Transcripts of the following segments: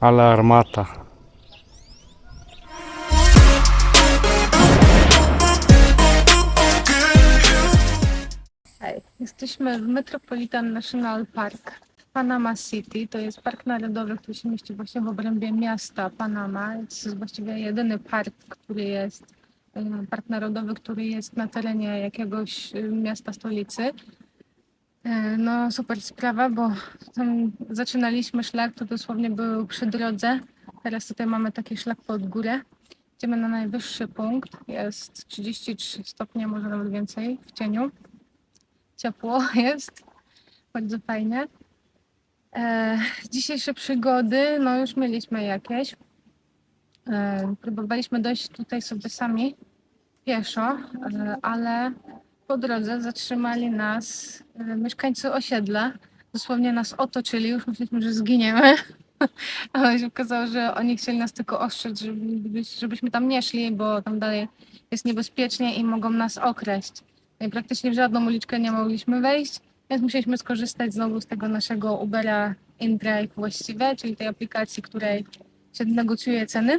Ale armata. Hej, jesteśmy w Metropolitan National Park w Panama City. To jest park narodowy, który się mieści właśnie w obrębie miasta Panama. To jest właściwie jedyny park, który jest, e, park narodowy, który jest na terenie jakiegoś e, miasta stolicy. E, No super sprawa, bo zaczynaliśmy szlak, to dosłownie był przy drodze. Teraz tutaj mamy taki szlak pod górę. Idziemy na najwyższy punkt. Jest 33 stopnie, może nawet więcej w cieniu ciepło jest. Bardzo fajnie. E, dzisiejsze przygody, no już mieliśmy jakieś. E, próbowaliśmy dojść tutaj sobie sami pieszo, e, ale po drodze zatrzymali nas e, mieszkańcy osiedla. Dosłownie nas otoczyli, już myśleliśmy, że zginiemy. Ale się okazało, że oni chcieli nas tylko ostrzec, żeby, żebyśmy tam nie szli, bo tam dalej jest niebezpiecznie i mogą nas okraść. No i praktycznie w żadną uliczkę nie mogliśmy wejść, więc musieliśmy skorzystać znowu z tego naszego Ubera InDrive właściwie, czyli tej aplikacji, której się negocjuje ceny.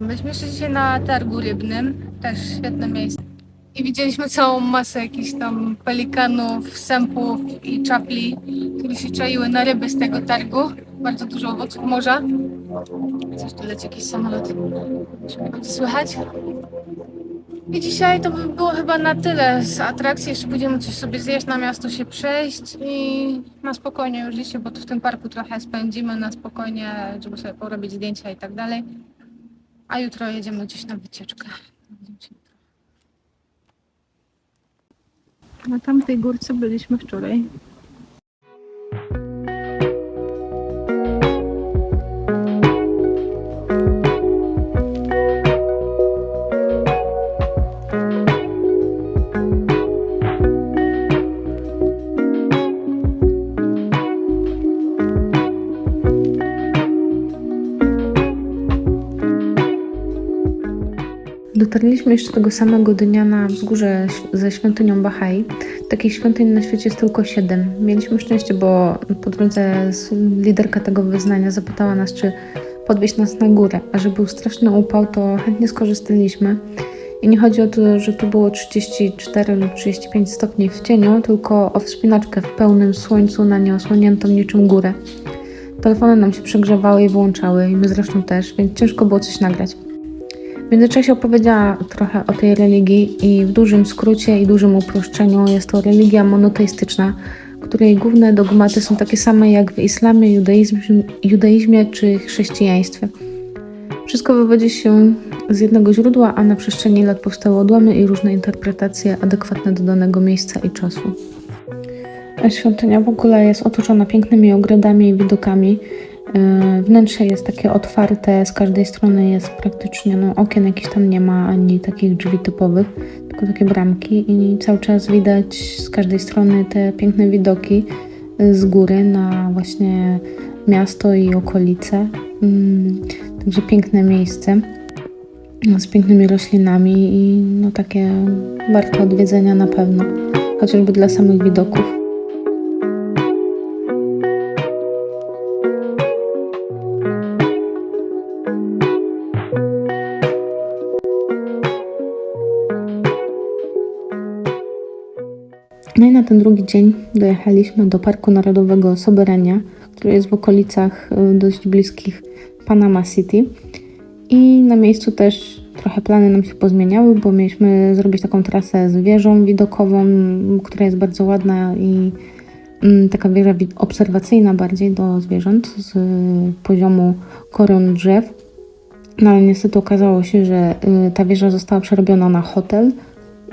Byliśmy jeszcze dzisiaj na targu rybnym, też świetne miejsce. I widzieliśmy całą masę jakichś tam pelikanów, sępów i czapli, które się czaiły na ryby z tego targu. Bardzo dużo owoców morza. Coś tu leci jakiś samolot. Czy słychać? I dzisiaj to by było chyba na tyle z atrakcji. Jeszcze pójdziemy coś sobie zjeść, na miasto się przejść i na spokojnie już dzisiaj, bo tu w tym parku trochę spędzimy na spokojnie, żeby sobie porobić zdjęcia i tak dalej. A jutro jedziemy gdzieś na wycieczkę. Na tamtej górce byliśmy wczoraj. Dotarliśmy jeszcze tego samego dnia na wzgórze ze świątynią Bahai. Takich świątyń na świecie jest tylko siedem. Mieliśmy szczęście, bo po drodze liderka tego wyznania zapytała nas, czy podwieźć nas na górę. A że był straszny upał, to chętnie skorzystaliśmy. I nie chodzi o to, że tu było 34 lub 35 stopni w cieniu, tylko o wspinaczkę w pełnym słońcu na nieosłoniętą niczym górę. Telefony nam się przegrzewały i wyłączały, i my zresztą też, więc ciężko było coś nagrać. Międzyczasie opowiedziała trochę o tej religii i w dużym skrócie i dużym uproszczeniu jest to religia monoteistyczna, której główne dogmaty są takie same jak w islamie, judaizmie, judaizmie czy chrześcijaństwie. Wszystko wywodzi się z jednego źródła, a na przestrzeni lat powstały odłamy i różne interpretacje adekwatne do danego miejsca i czasu. Świątynia w ogóle jest otoczona pięknymi ogrodami i widokami. Yy, Wnętrze jest takie otwarte, z każdej strony jest praktycznie, no okien jakichś tam nie ma, ani takich drzwi typowych, tylko takie bramki i cały czas widać z każdej strony te piękne widoki yy, z góry na właśnie miasto i okolice. Mm, Także piękne miejsce z pięknymi roślinami i no takie warte odwiedzenia na pewno, chociażby dla samych widoków. Ten drugi dzień dojechaliśmy do Parku Narodowego Soberania, który jest w okolicach y, dość bliskich Panama City. I na miejscu też trochę plany nam się pozmieniały, bo mieliśmy zrobić taką trasę z wieżą widokową, która jest bardzo ładna i mm, taka wieża wi- obserwacyjna bardziej do zwierząt z y, poziomu koron drzew. No ale niestety okazało się, że y, ta wieża została przerobiona na hotel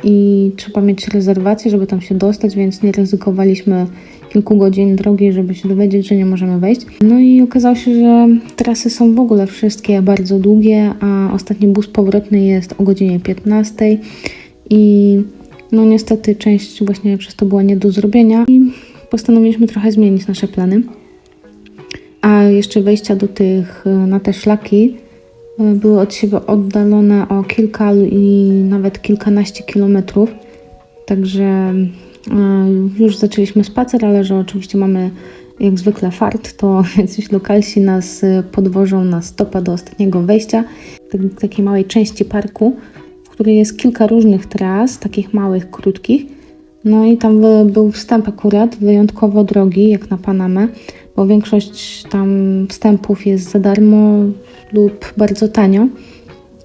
i trzeba mieć rezerwację, żeby tam się dostać, więc nie ryzykowaliśmy kilku godzin drogi, żeby się dowiedzieć, że nie możemy wejść. No i okazało się, że trasy są w ogóle wszystkie bardzo długie, a ostatni bus powrotny jest o godzinie 15 i no niestety część właśnie przez to była nie do zrobienia i postanowiliśmy trochę zmienić nasze plany. A jeszcze wejścia do tych, na te szlaki były od siebie oddalone o kilka i nawet kilkanaście kilometrów. Także y, już zaczęliśmy spacer, ale że oczywiście mamy jak zwykle fart, to jacyś lokalsi nas y, podwożą na stopa do ostatniego wejścia, tak, takiej małej części parku, w której jest kilka różnych tras, takich małych, krótkich. No i tam by- był wstęp akurat wyjątkowo drogi, jak na Panamę, bo większość tam wstępów jest za darmo lub bardzo tanio.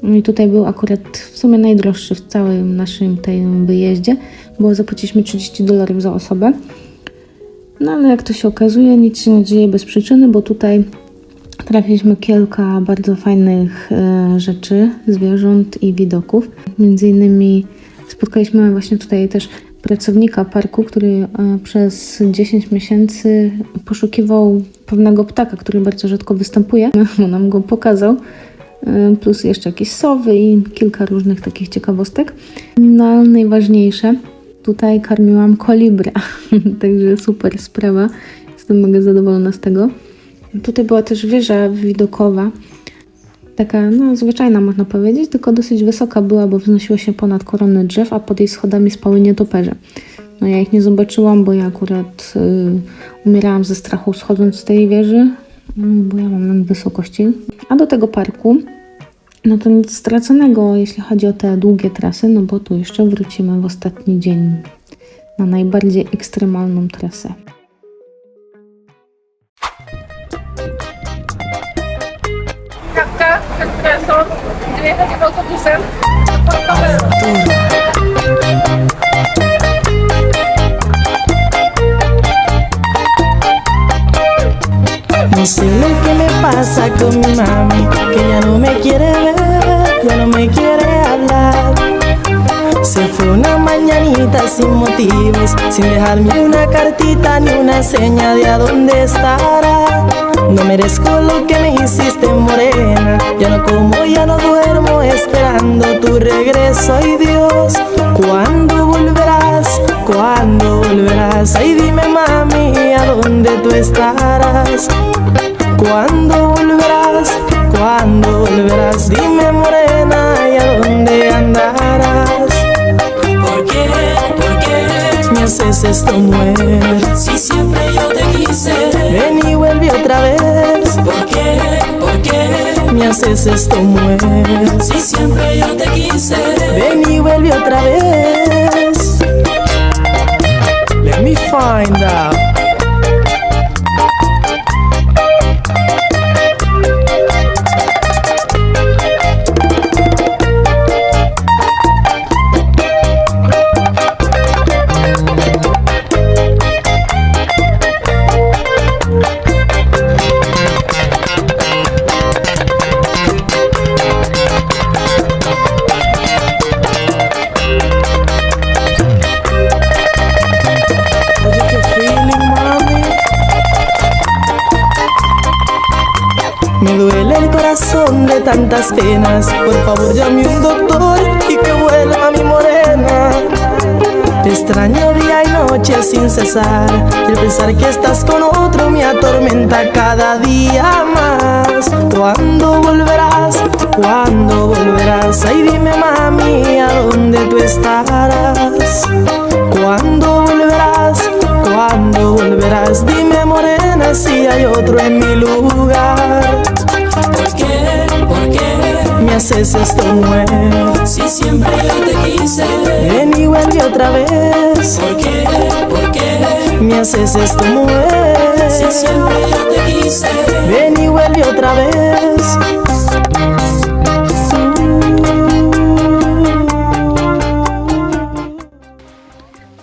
No i tutaj był akurat w sumie najdroższy w całym naszym tym wyjeździe, bo zapłaciliśmy 30 dolarów za osobę. No ale jak to się okazuje, nic się nie dzieje bez przyczyny, bo tutaj trafiliśmy kilka bardzo fajnych e, rzeczy, zwierząt i widoków. Między innymi spotkaliśmy właśnie tutaj też pracownika parku, który e, przez 10 miesięcy poszukiwał pewnego ptaka, który bardzo rzadko występuje. On nam go pokazał. E, Plus jeszcze jakieś sowy i kilka różnych takich ciekawostek. No najważniejsze, tutaj karmiłam kolibra, także super sprawa. Jestem mega zadowolona z tego. Tutaj była też wieża widokowa, taka no zwyczajna można powiedzieć, tylko dosyć wysoka była, bo wznosiła się ponad korony drzew, a pod jej schodami spały nietoperze. No ja ich nie zobaczyłam, bo ja akurat y, umierałam ze strachu schodząc z tej wieży, y, bo ja mam lęk wysokości. A do tego parku no to nic straconego, jeśli chodzi o te długie trasy, no bo tu jeszcze wrócimy w ostatni dzień na najbardziej ekstremalną trasę. No sé lo que me pasa con mi mami, que ya no me quiere ver, ya no me quiere hablar. Se fue una mañanita sin motivos, sin dejarme una cartita ni una seña de a dónde estará. No merezco lo que me hiciste morena, ya no como, ya no duermo esperando tu regreso. Ay Dios, ¿cuándo volverás? ¿Cuándo volverás? Ay dime mami, ¿a dónde tú estarás? ¿Cuándo volverás? ¿Cuándo volverás? Dime morena, ¿y a dónde andarás? ¿Por qué? ¿Por qué? Me haces esto mujer. Haces esto mujer. Si siempre yo te quise. Ven y vuelve otra vez. Me duele el corazón de tantas penas. Por favor, llame un doctor y que vuelva mi morena. Te extraño día y noche sin cesar. Y el pensar que estás con otro me atormenta cada día más. ¿Cuándo volverás? ¿Cuándo volverás? Ay, dime, mami, ¿a dónde tú estarás? ¿Cuándo volverás? ¿Cuándo volverás? Dime morena si hay otro en mi lugar. ¿Por qué? ¿Por qué? Me haces esto mujer. Si siempre yo te quise. Ven y vuelve otra vez. ¿Por qué? ¿Por qué? Me haces esto mujer. Si siempre yo te quise. Ven y vuelve otra vez.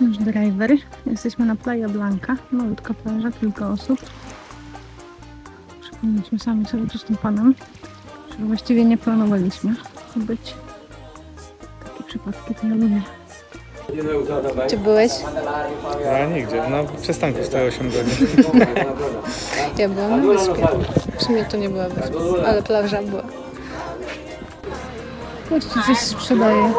Nasz driver. Jesteśmy na Playa Blanca. Malutka plaża, kilka osób. Przypomnieliśmy sami sobie tu z tym panem, że właściwie nie planowaliśmy być. Takie przypadki to ja lubię. Gdzie byłeś? Ja nigdzie. No przystanku stoję 8 godzin. Ja byłam na wyspie. W sumie to nie była wyspa, ale plaża była. Ktoś tu coś sprzedaje.